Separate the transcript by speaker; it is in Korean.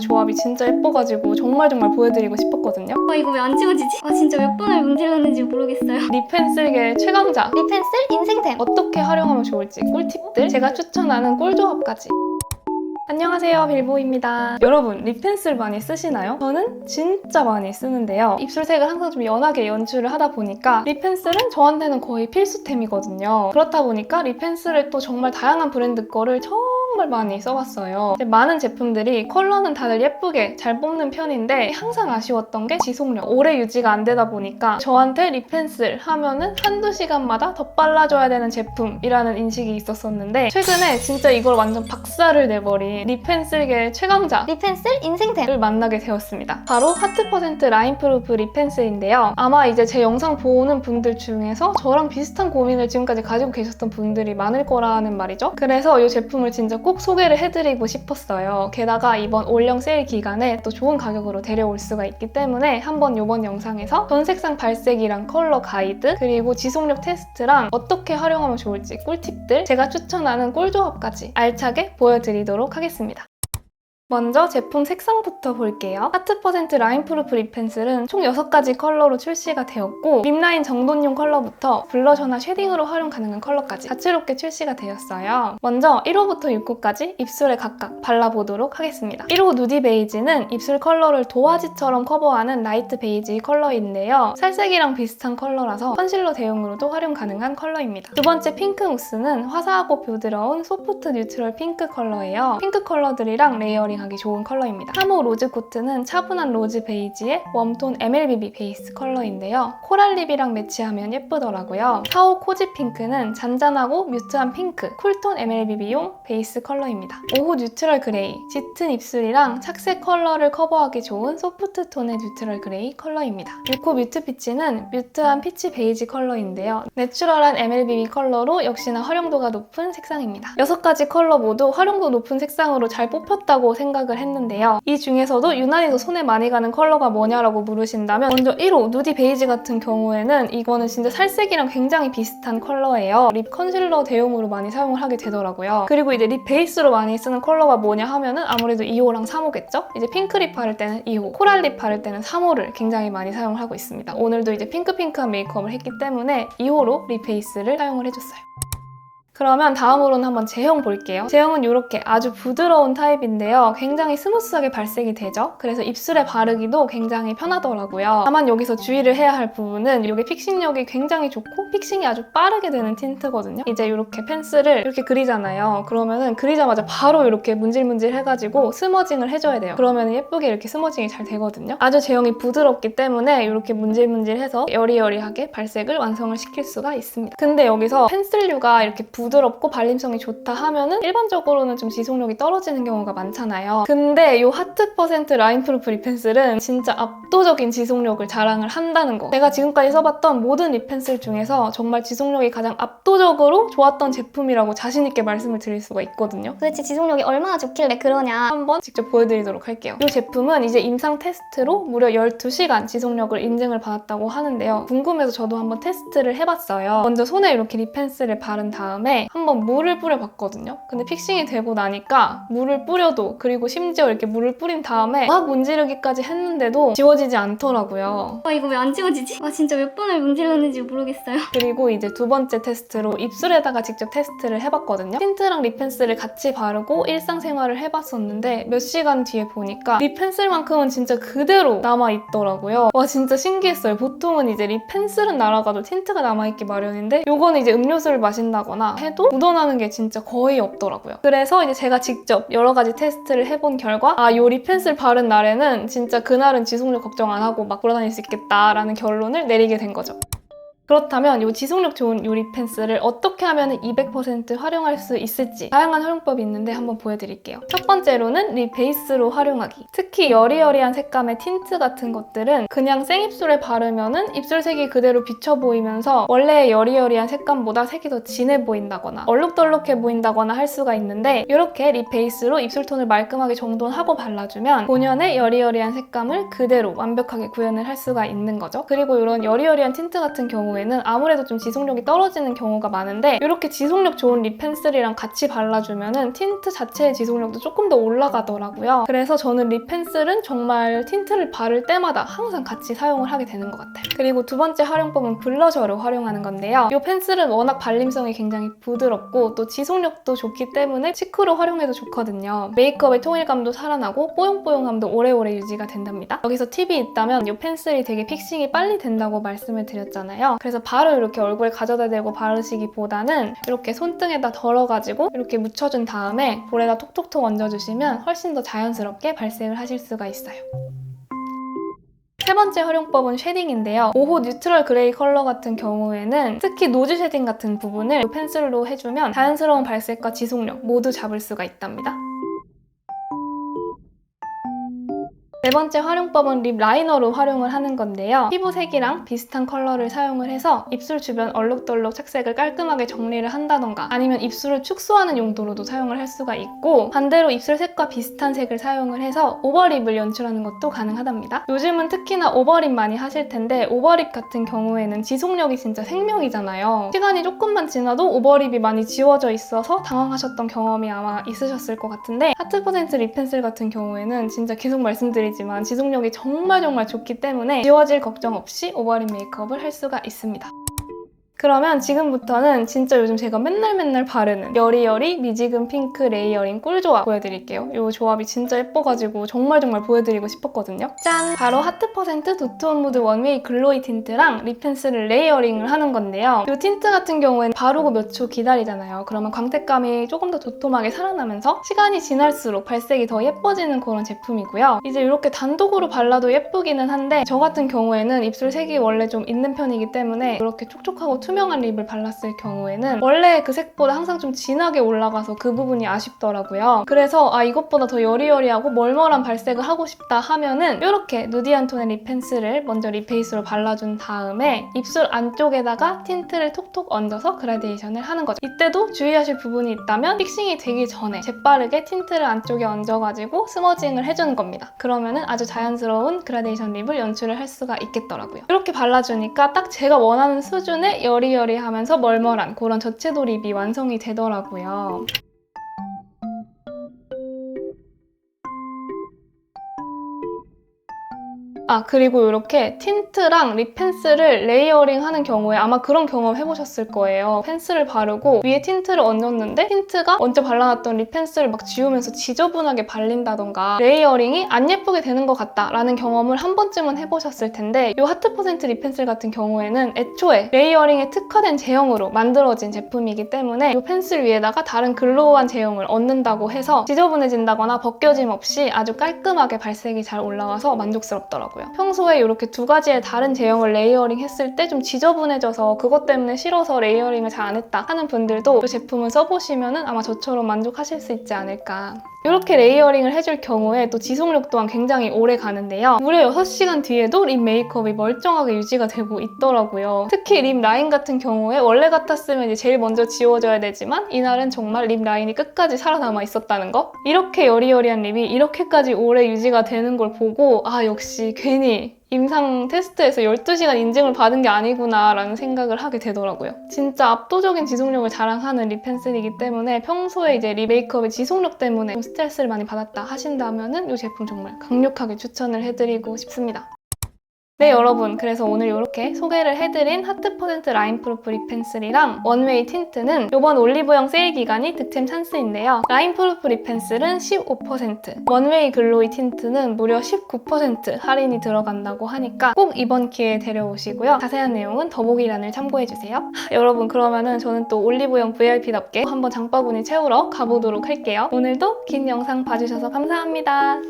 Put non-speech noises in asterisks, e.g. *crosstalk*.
Speaker 1: 조합이 진짜 예뻐가지고 정말 정말 보여드리고 싶었거든요.
Speaker 2: 아 이거 왜안 지워지지? 아 진짜 몇 번을 문질렀는지 모르겠어요.
Speaker 1: 립 펜슬계 최강자
Speaker 2: 립 펜슬 인생템.
Speaker 1: 어떻게 활용하면 좋을지 꿀팁들 제가 추천하는 꿀조합까지 안녕하세요 빌보입니다 여러분 립 펜슬 많이 쓰시나요? 저는 진짜 많이 쓰는데요 입술색을 항상 좀 연하게 연출을 하다 보니까 립 펜슬은 저한테는 거의 필수템이거든요 그렇다 보니까 립 펜슬을 또 정말 다양한 브랜드 거를 정말 많이 써봤어요 많은 제품들이 컬러는 다들 예쁘게 잘 뽑는 편인데 항상 아쉬웠던 게 지속력 오래 유지가 안 되다 보니까 저한테 립 펜슬 하면은 한두 시간마다 더 빨라져야 되는 제품이라는 인식이 있었었는데 최근에 진짜 이걸 완전 박살을 내버린 립 펜슬계 최강자
Speaker 2: 립 펜슬 인생템.
Speaker 1: 를 만나게 되었습니다. 바로 하트 퍼센트 라인 프루프 립 펜슬인데요. 아마 이제 제 영상 보는 분들 중에서 저랑 비슷한 고민을 지금까지 가지고 계셨던 분들이 많을 거라는 말이죠. 그래서 이 제품을 진짜 꼭 소개를 해드리고 싶었어요. 게다가 이번 올영 세일 기간에 또 좋은 가격으로 데려올 수가 있기 때문에 한번 이번 영상에서 전 색상 발색이랑 컬러 가이드 그리고 지속력 테스트랑 어떻게 활용하면 좋을지 꿀팁들 제가 추천하는 꿀조합까지 알차게 보여드리도록 하겠습니다. 먼저 제품 색상부터 볼게요. 하트 퍼센트 라인 프루프 립 펜슬은 총 6가지 컬러로 출시가 되었고 립라인 정돈용 컬러부터 블러셔나 쉐딩으로 활용 가능한 컬러까지 다채롭게 출시가 되었어요. 먼저 1호부터 6호까지 입술에 각각 발라보도록 하겠습니다. 1호 누디 베이지는 입술 컬러를 도화지처럼 커버하는 라이트 베이지 컬러인데요. 살색이랑 비슷한 컬러라서 컨실러 대용으로도 활용 가능한 컬러입니다. 두 번째 핑크 무스는 화사하고 부드러운 소프트 뉴트럴 핑크 컬러예요. 핑크 컬러들이랑 레이어링 하기 좋은 컬러입니다. 3호 로즈 코트는 차분한 로즈 베이지에 웜톤 MLBB 베이스 컬러인데요. 코랄립이랑 매치하면 예쁘더라고요. 4호 코지 핑크는 잔잔하고 뮤트한 핑크, 쿨톤 MLBB용 베이스 컬러입니다. 5호 뉴트럴 그레이, 짙은 입술이랑 착색 컬러를 커버하기 좋은 소프트 톤의 뉴트럴 그레이 컬러입니다. 6호 뮤트 피치는 뮤트한 피치 베이지 컬러인데요. 내추럴한 MLBB 컬러로 역시나 활용도가 높은 색상입니다. 6가지 컬러 모두 활용도 높은 색상으로 잘 뽑혔다고 생각 을 했는데요. 이 중에서도 유난히 더 손에 많이 가는 컬러가 뭐냐라고 물으신다면 먼저 1호 누디 베이지 같은 경우에는 이거는 진짜 살색이랑 굉장히 비슷한 컬러예요. 립 컨실러 대용으로 많이 사용을 하게 되더라고요. 그리고 이제 립 베이스로 많이 쓰는 컬러가 뭐냐 하면은 아무래도 2호랑 3호겠죠? 이제 핑크립 바를 때는 2호, 코랄립 바를 때는 3호를 굉장히 많이 사용을 하고 있습니다. 오늘도 이제 핑크핑크한 메이크업을 했기 때문에 2호로 립 베이스를 사용을 해줬어요. 그러면 다음으로는 한번 제형 볼게요. 제형은 이렇게 아주 부드러운 타입인데요. 굉장히 스무스하게 발색이 되죠. 그래서 입술에 바르기도 굉장히 편하더라고요. 다만 여기서 주의를 해야 할 부분은 이게 픽싱력이 굉장히 좋고 픽싱이 아주 빠르게 되는 틴트거든요. 이제 이렇게 펜슬을 이렇게 그리잖아요. 그러면은 그리자마자 바로 이렇게 문질문질 해가지고 스머징을 해줘야 돼요. 그러면 예쁘게 이렇게 스머징이 잘 되거든요. 아주 제형이 부드럽기 때문에 이렇게 문질문질해서 여리여리하게 발색을 완성을 시킬 수가 있습니다. 근데 여기서 펜슬류가 이렇게 부 드럽고 발림성이 좋다 하면은 일반적으로는 좀 지속력이 떨어지는 경우가 많잖아요. 근데 이 하트 퍼센트 라인 프루프 립 펜슬은 진짜 압도적인 지속력을 자랑을 한다는 거. 제가 지금까지 써봤던 모든 립 펜슬 중에서 정말 지속력이 가장 압도적으로 좋았던 제품이라고 자신있게 말씀을 드릴 수가 있거든요.
Speaker 2: 도대체 지속력이 얼마나 좋길래 그러냐.
Speaker 1: 한번 직접 보여드리도록 할게요. 이 제품은 이제 임상 테스트로 무려 12시간 지속력을 인증을 받았다고 하는데요. 궁금해서 저도 한번 테스트를 해봤어요. 먼저 손에 이렇게 립 펜슬을 바른 다음에 한번 물을 뿌려봤거든요. 근데 픽싱이 되고 나니까 물을 뿌려도 그리고 심지어 이렇게 물을 뿌린 다음에 막 문지르기까지 했는데도 지워지지 않더라고요.
Speaker 2: 아 이거 왜 안 지워지지? 아 진짜 몇 번을 문질렀는지 모르겠어요. *laughs*
Speaker 1: 그리고 이제 두 번째 테스트로 입술에다가 직접 테스트를 해봤거든요. 틴트랑 립 펜슬을 같이 바르고 일상생활을 해봤었는데 몇 시간 뒤에 보니까 립 펜슬만큼은 진짜 그대로 남아있더라고요. 와 진짜 신기했어요. 보통은 이제 립 펜슬은 날아가도 틴트가 남아있기 마련인데 요거는 이제 음료수를 마신다거나 해도 묻어나는 게 진짜 거의 없더라고요. 그래서 이제 제가 직접 여러 가지 테스트를 해본 결과 아 요 립 펜슬 바른 날에는 진짜 그날은 지속력 걱정 안 하고 막 돌아다닐 수 있겠다라는 결론을 내리게 된 거죠. 그렇다면 이 지속력 좋은 요리 펜슬을 어떻게 하면 200% 활용할 수 있을지 다양한 활용법이 있는데 한번 보여드릴게요. 첫 번째로는 립 베이스로 활용하기. 특히 여리여리한 색감의 틴트 같은 것들은 그냥 생입술에 바르면은 입술색이 그대로 비쳐 보이면서 원래의 여리여리한 색감보다 색이 더 진해 보인다거나 얼룩덜룩해 보인다거나 할 수가 있는데 이렇게 립 베이스로 입술톤을 말끔하게 정돈하고 발라주면 본연의 여리여리한 색감을 그대로 완벽하게 구현을 할 수가 있는 거죠. 그리고 이런 여리여리한 틴트 같은 경우에 경우에는 아무래도 좀 지속력이 떨어지는 경우가 많은데 이렇게 지속력 좋은 립 펜슬이랑 같이 발라주면은 틴트 자체의 지속력도 조금 더 올라가더라고요. 그래서 저는 립 펜슬은 정말 틴트를 바를 때마다 항상 같이 사용을 하게 되는 것 같아요. 그리고 두 번째 활용법은 블러셔를 활용하는 건데요. 이 펜슬은 워낙 발림성이 굉장히 부드럽고 또 지속력도 좋기 때문에 치크로 활용해도 좋거든요. 메이크업의 통일감도 살아나고 뽀용뽀용함도 오래오래 유지가 된답니다. 여기서 팁이 있다면 이 펜슬이 되게 픽싱이 빨리 된다고 말씀을 드렸잖아요. 그래서 바로 이렇게 얼굴에 가져다 대고 바르시기보다는 이렇게 손등에다 덜어가지고 이렇게 묻혀준 다음에 볼에다 톡톡톡 얹어주시면 훨씬 더 자연스럽게 발색을 하실 수가 있어요. 세 번째 활용법은 쉐딩인데요. 5호 뉴트럴 그레이 컬러 같은 경우에는 특히 노즈 쉐딩 같은 부분을 이 펜슬로 해주면 자연스러운 발색과 지속력 모두 잡을 수가 있답니다. 네 번째 활용법은 립 라이너로 활용을 하는 건데요. 피부 색이랑 비슷한 컬러를 사용을 해서 입술 주변 얼룩덜룩 착색을 깔끔하게 정리를 한다던가 아니면 입술을 축소하는 용도로도 사용을 할 수가 있고 반대로 입술 색과 비슷한 색을 사용을 해서 오버립을 연출하는 것도 가능하답니다. 요즘은 특히나 오버립 많이 하실 텐데 오버립 같은 경우에는 지속력이 진짜 생명이잖아요. 시간이 조금만 지나도 오버립이 많이 지워져 있어서 당황하셨던 경험이 아마 있으셨을 것 같은데 하트 퍼센트 립 펜슬 같은 경우에는 진짜 계속 말씀드리지 만 지속력이 정말 정말 좋기 때문에 지워질 걱정 없이 오버립 메이크업을 할 수가 있습니다. 그러면 지금부터는 진짜 요즘 제가 맨날 맨날 바르는 여리여리 미지근 핑크 레이어링 꿀 조합 보여드릴게요. 이 조합이 진짜 예뻐가지고 정말 정말 보여드리고 싶었거든요. 짠! 바로 하트 퍼센트 도트온 무드 원웨이 글로이 틴트랑 립 펜슬을 레이어링을 하는 건데요. 이 틴트 같은 경우에는 바르고 몇 초 기다리잖아요. 그러면 광택감이 조금 더 도톰하게 살아나면서 시간이 지날수록 발색이 더 예뻐지는 그런 제품이고요. 이제 이렇게 단독으로 발라도 예쁘기는 한데 저 같은 경우에는 입술 색이 원래 좀 있는 편이기 때문에 이렇게 촉촉하고 투명한 립을 발랐을 경우에는 원래 그 색보다 항상 좀 진하게 올라가서 그 부분이 아쉽더라고요. 그래서 아 이것보다 더 여리여리하고 멀멀한 발색을 하고 싶다 하면은 이렇게 누디한 톤의 립 펜슬을 먼저 립 베이스로 발라준 다음에 입술 안쪽에다가 틴트를 톡톡 얹어서 그라데이션을 하는 거죠. 이때도 주의하실 부분이 있다면 픽싱이 되기 전에 재빠르게 틴트를 안쪽에 얹어가지고 스머징을 해주는 겁니다. 그러면은 아주 자연스러운 그라데이션 립을 연출을 할 수가 있겠더라고요. 이렇게 발라주니까 딱 제가 원하는 수준의 여 리여리하면서 멀멀한 그런 저채도 립이 완성이 되더라고요. 아 그리고 이렇게 틴트랑 립 펜슬을 레이어링 하는 경우에 아마 그런 경험 해보셨을 거예요. 펜슬을 바르고 위에 틴트를 얹었는데 틴트가 먼저 발라놨던 립 펜슬을 막 지우면서 지저분하게 발린다던가 레이어링이 안 예쁘게 되는 것 같다 라는 경험을 한 번쯤은 해보셨을 텐데 이 하트 퍼센트 립 펜슬 같은 경우에는 애초에 레이어링에 특화된 제형으로 만들어진 제품이기 때문에 이 펜슬 위에다가 다른 글로우한 제형을 얹는다고 해서 지저분해진다거나 벗겨짐 없이 아주 깔끔하게 발색이 잘 올라와서 만족스럽더라고요. 평소에 이렇게 두 가지의 다른 제형을 레이어링 했을 때 좀 지저분해져서 그것 때문에 싫어서 레이어링을 잘 안 했다 하는 분들도 이 제품을 써보시면 아마 저처럼 만족하실 수 있지 않을까. 이렇게 레이어링을 해줄 경우에 또 지속력 또한 굉장히 오래 가는데요. 무려 6시간 뒤에도 립 메이크업이 멀쩡하게 유지가 되고 있더라고요. 특히 립 라인 같은 경우에 원래 같았으면 제일 먼저 지워져야 되지만 이날은 정말 립 라인이 끝까지 살아남아 있었다는 거? 이렇게 여리여리한 립이 이렇게까지 오래 유지가 되는 걸 보고 아 역시 괜히 임상 테스트에서 12시간 인증을 받은 게 아니구나 라는 생각을 하게 되더라고요. 진짜 압도적인 지속력을 자랑하는 립 펜슬이기 때문에 평소에 이제 립 메이크업의 지속력 때문에 좀 스트레스를 많이 받았다 하신다면은 이 제품 정말 강력하게 추천을 해드리고 싶습니다. 네 여러분. 그래서 오늘 이렇게 소개를 해드린 하트 퍼센트 라인 프루프 립 펜슬이랑 원웨이 틴트는 이번 올리브영 세일 기간이 득템 찬스인데요. 라인 프루프 립 펜슬은 15% 원웨이 글로이 틴트는 무려 19% 할인이 들어간다고 하니까 꼭 이번 기회에 데려오시고요. 자세한 내용은 더보기란을 참고해주세요. *laughs* 여러분 그러면은 저는 또 올리브영 VIP답게 한번 장바구니 채우러 가보도록 할게요. 오늘도 긴 영상 봐주셔서 감사합니다